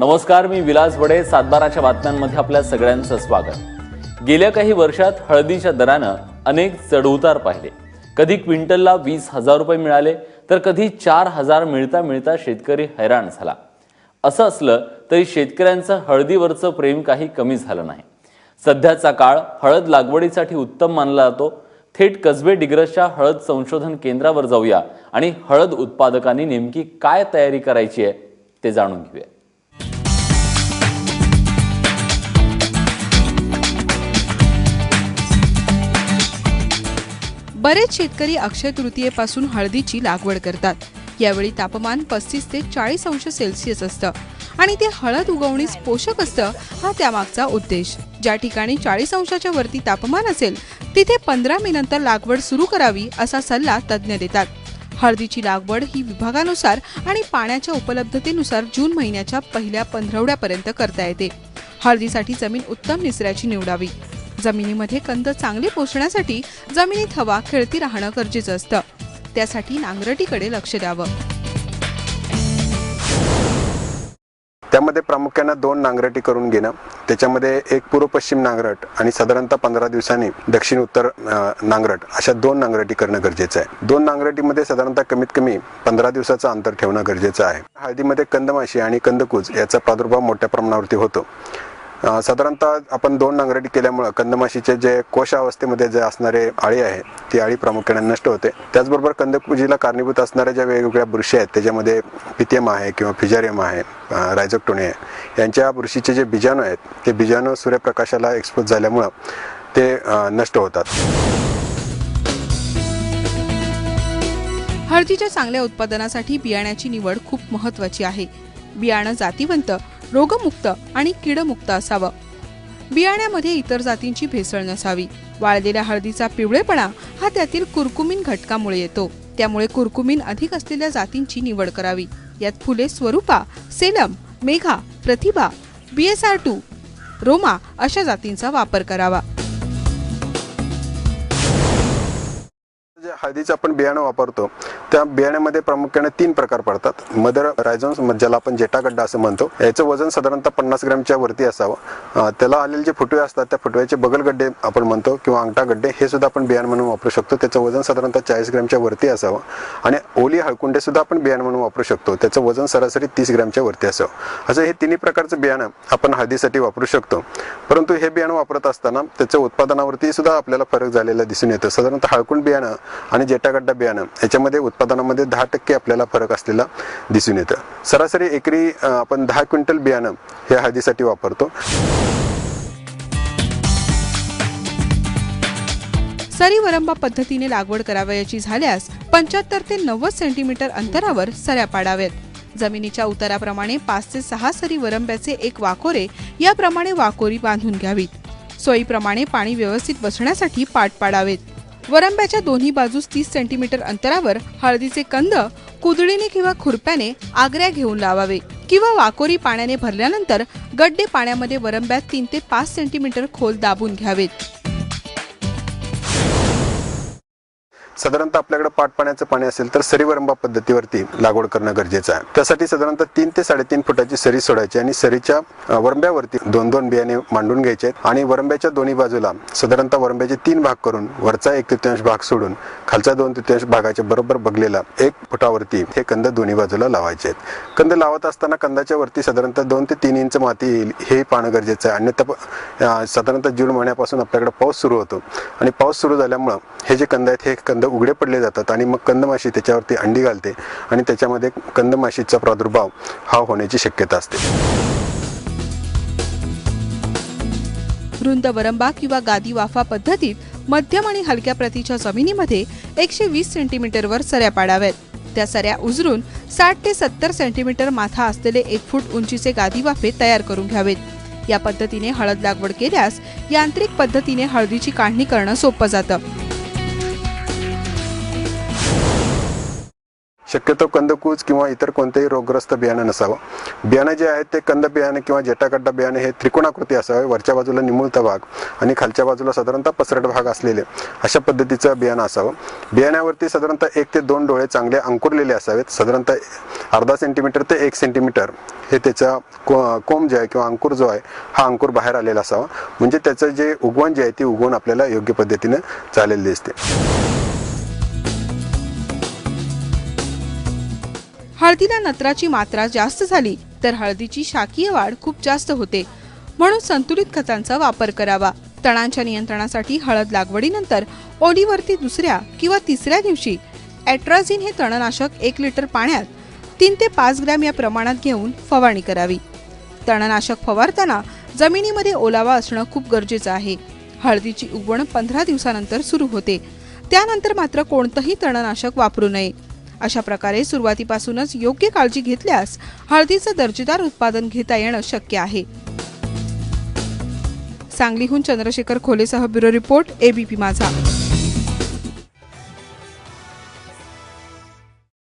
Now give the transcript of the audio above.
नमस्कार मी विलास बडे सातबाराच्या बातम्यांमध्ये आपल्या सगळ्यांचं स्वागत. गेल्या काही वर्षात हळदीच्या दरानं अनेक चढउतार पाहिले. कधी क्विंटलला वीस हजार रुपये मिळाले तर कधी चार हजार मिळता मिळता शेतकरी हैराण झाला. असं असलं तरी शेतकऱ्यांचं हळदीवरचं प्रेम काही कमी झालं नाही. सध्याचा काळ हळद लागवडीसाठी उत्तम मानला जातो. थेट कसबे डिग्रसच्या हळद संशोधन केंद्रावर जाऊया आणि हळद उत्पादकांनी नेमकी काय तयारी करायची आहे ते जाणून घेऊया. बरेच शेतकरी अक्षय तृतीयेपासून हळदीची लागवड करतात. यावेळी तापमान पस्तीस ते चाळीस अंश सेल्सिअस असतं आणि ते हळद उगवणीस पोषक असतं हा त्यामागचा उद्देश. ज्या ठिकाणी चाळीस अंशाच्या वरती तापमान असेल तिथे पंधरा मे नंतर लागवड सुरू करावी असा सल्ला तज्ज्ञ देतात. हळदीची लागवड ही विभागानुसार आणि पाण्याच्या उपलब्धतेनुसार जून महिन्याच्या पहिल्या पंधरवड्यापर्यंत करता येते. हळदीसाठी जमीन उत्तम निसऱ्याची निवडावी. जमिनीमध्ये कंद चांगले पोचण्यासाठी जमिनीत हवा खेळती राहणं गरजेचं असतं. त्यासाठी नांगरटीकडे लक्ष द्यावं. त्यामध्ये प्रामुख्यानं दोन नांगरटी करून घेणं त्याच्यामध्ये एक पूर्व पश्चिम नांगरट आणि साधारणतः पंधरा दिवसांनी दक्षिण उत्तर नांगरट अशा दोन नांगरटी करणं गरजेचं आहे. दोन नांगरटीमध्ये साधारणतः कमीत कमी पंधरा दिवसाचं अंतर ठेवणं गरजेचं आहे. हळदीमध्ये कंदमाशी आणि कंदकूज याचा प्रादुर्भाव मोठ्या प्रमाणावरती होतो. साधारणतः आपण दोन नांगरटी केल्यामुळं कंदमाशीचे जे कोशावस्थेमध्ये जे असणारे आळी आहे ती आळी प्रामुख्याने नष्ट होते. त्याचबरोबर कंदकुजीला कारणीभूत असणाऱ्या ज्या वेगवेगळ्या बुरशी आहेत त्याच्यामध्ये पितेम आहे किंवा फिजारियम आहे अं, रायझोक्टोनी आहे यांच्या बुरशीचे जे बीजाणू आहेत ते बीजाणू सूर्यप्रकाशाला एक्सपोज झाल्यामुळं ते नष्ट होतात. हळदीच्या चांगल्या उत्पादनासाठी बियाण्याची निवड खूप महत्वाची आहे. बियाणं जातीवंत रोगमुक्त आणि किडमुक्त असावं. बियाण्यामध्ये इतर जातींची भेसळ नसावी. वाळलेल्या हळदीचा पिवळेपणा हा त्यातील कुरकुमीन घटकामुळे येतो. त्यामुळे कुरकुमीन अधिक असलेल्या जातींची निवड करावी. यात Phule Swarupa Salem Megha Prathibha B S R two Roma अशा जातींचा वापर करावा. हळदीचं आपण बियाणं वापरतो. त्या बियाण्यामध्ये प्रामुख्याने तीन प्रकार पडतात. मदर रायझोन्स ज्याला आपण जेटागड्डा असं म्हणतो. याचं वजन साधारणतः पन्नास ग्रॅमच्या वरती असावं. त्याला आलेले जे फुटवे असतात त्या फुटव्याचे बगलगड्डे आपण म्हणतो किंवा अंगठा गड्डे हे सुद्धा आपण बियाणं म्हणून वापरू शकतो. त्याचं वजन साधारणतः चाळीस ग्रॅमच्या वरती असावं. आणि ओली हळकुंडे सुद्धा आपण बियाणं म्हणून वापरू शकतो. त्याचं वजन सरासरी तीस ग्रॅमच्या वरती असावं. असं हे तिन्ही प्रकारचं बियाणं आपण हळदीसाठी वापरू शकतो. परंतु हे बियाणं वापरत असताना त्याच्या उत्पादनावरती सुद्धा आपल्याला फरक झालेला दिसून येतो. साधारणतः हळकुंड बियाणं आणि जेटागड्डा बियाणं याच्यामध्ये उत्पादनामध्ये दहा टक्के आपल्याला फरक असलेला दिसून येतं. सरासरी एकरी आपण दहा क्विंटल बियाणं हे हळदीसाठी वापरतो. सरी वरंबा पद्धतीने लागवड करावयाची झाल्यास पंच्याहत्तर ते नव्वद सेंटीमीटर अंतरावर सऱ्या पाडाव्यात. जमिनीच्या उताराप्रमाणे पाच ते सहा सरी वरंब्याचे एक वाकोरे याप्रमाणे वाकोरी बांधून घ्यावीत. सोयीप्रमाणे पाणी व्यवस्थित बसण्यासाठी पाट पाडावेत. वरंब्याच्या दोन्ही बाजूस तीस सेंटीमीटर अंतरावर हळदीचे कंद कुदळीने किंवा खुरप्याने आग्र्या घेऊन लावावे किंवा वाकोरी पाण्याने भरल्यानंतर गड्डे पाण्यामध्ये वरंब्यात तीन ते पाच सेंटीमीटर खोल दाबून घ्यावेत. साधारणतः आपल्याकडे पाट पाण्याचं पाणी असेल तर सरीवरंबा पद्धतीवरती लागवड करणं गरजेचं आहे. त्यासाठी साधारणतः तीन ते साडेतीन फुटाची सरी सोडायची आणि सरीच्या वरंब्यावरती दोन दोन बियाणे मांडून घ्यायचे आहेत. आणि वरंब्याच्या दोन्ही बाजूला साधारणतः वरंब्याचे तीन भाग करून वरचा एक तृतीयांश भाग सोडून खालचा दोन तृतीयांश भागाच्या बरोबर बगलेला एक फुटावरती हे कंद दोन्ही बाजूला लावायचे आहेत. कंद लावत असताना कंदाच्या वरती साधारणतः दोन ते तीन इंच माती येईल हे पाहणं गरजेचं आहे. अन्यथा प- साधारणतः जून महिन्यापासून आपल्याकडे पाऊस सुरू होतो. आणि पाऊस सुरू झाल्यामुळं हे जे कंद आहेत हे कंद उघडे पडले जातात आणि मग कंदमाशी त्याच्यावरती अंडी घालते आणि त्याच्यामध्ये कंदमाशीचा प्रादुर्भाव हा होण्याची शक्यता असते. रुंद वरंबा किंवा गादी वाफा पद्धतीत मध्यम आणि हलक्या प्रतीच्या जमिनीमध्ये एकशे वीस सेंटीमीटरवर सऱ्या पाडाव्यात. त्या सऱ्या उजरून साठ ते सत्तर सेंटीमीटर माथा असलेले एक फूट उंचीचे गादी वाफे तयार करून घ्यावेत. या पद्धतीने हळद लागवड केल्यास यांत्रिक पद्धतीने हळदीची काढणी करणं सोपं जातं. शक्यतो कंदकूज किंवा इतर कोणतेही रोगग्रस्त बियाणं नसावं. बियाणं जे आहे ते कंद बियाणे किंवा जेटागड्डा बियाणे हे त्रिकोणाकृती असावे. वरच्या बाजूला निमुळता भाग आणि खालच्या बाजूला साधारणतः पसरट भाग असलेले अशा पद्धतीचं बियाणं असावं. बियाण्यावरती साधारणतः एक ते दोन डोळे चांगले अंकुरलेले असावेत. साधारणतः अर्धा सेंटीमीटर ते एक सेंटीमीटर हे त्याचा को कोंब जे आहे किंवा अंकुर जो आहे हा अंकुर बाहेर आलेला असावा. म्हणजे त्याचं जे उगवण जे आहे ती उगवण आपल्याला योग्य पद्धतीने चालेल दिसते. हळदीला नत्राची मात्रा जास्त झाली तर हळदीची शाकीय वाढ खूप जास्त होते. म्हणून संतुलित खतांचा वापर करावा. तणांच्या नियंत्रणासाठी हळद लागवडीनंतर ओलीवरती दुसऱ्या किंवा तिसऱ्या दिवशी ॲट्राझिन हे तणनाशक एक लिटर पाण्यात तीन ते पाच ग्रॅम या प्रमाणात घेऊन फवारणी करावी. तणनाशक फवारताना जमिनीमध्ये ओलावा असणं खूप गरजेचं आहे. हळदीची उगवण पंधरा दिवसानंतर सुरू होते. त्यानंतर मात्र कोणतंही तणनाशक वापरू नये. अशा प्रकारे सुरुवातीपासूनच योग्य काळजी घेतल्यास हळदीचं दर्जेदार उत्पादन घेता येणं शक्य आहे. सांगलीहून चंद्रशेखर खोलेसह ब्युरो रिपोर्ट एबीपी माझा.